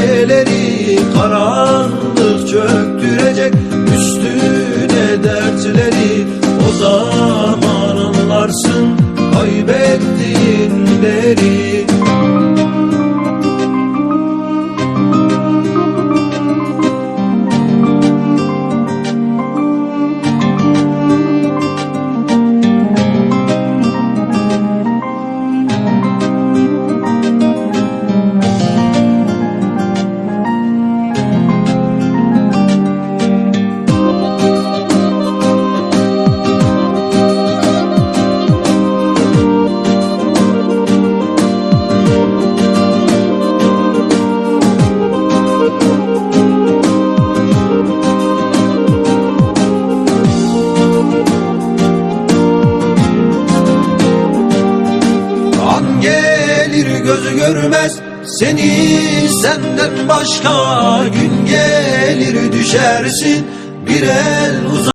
geceleri karanlık çöktürecek üstüne dertleri O zaman gözü görmez seni senden başka gün gelir düşersin. Bir el uzak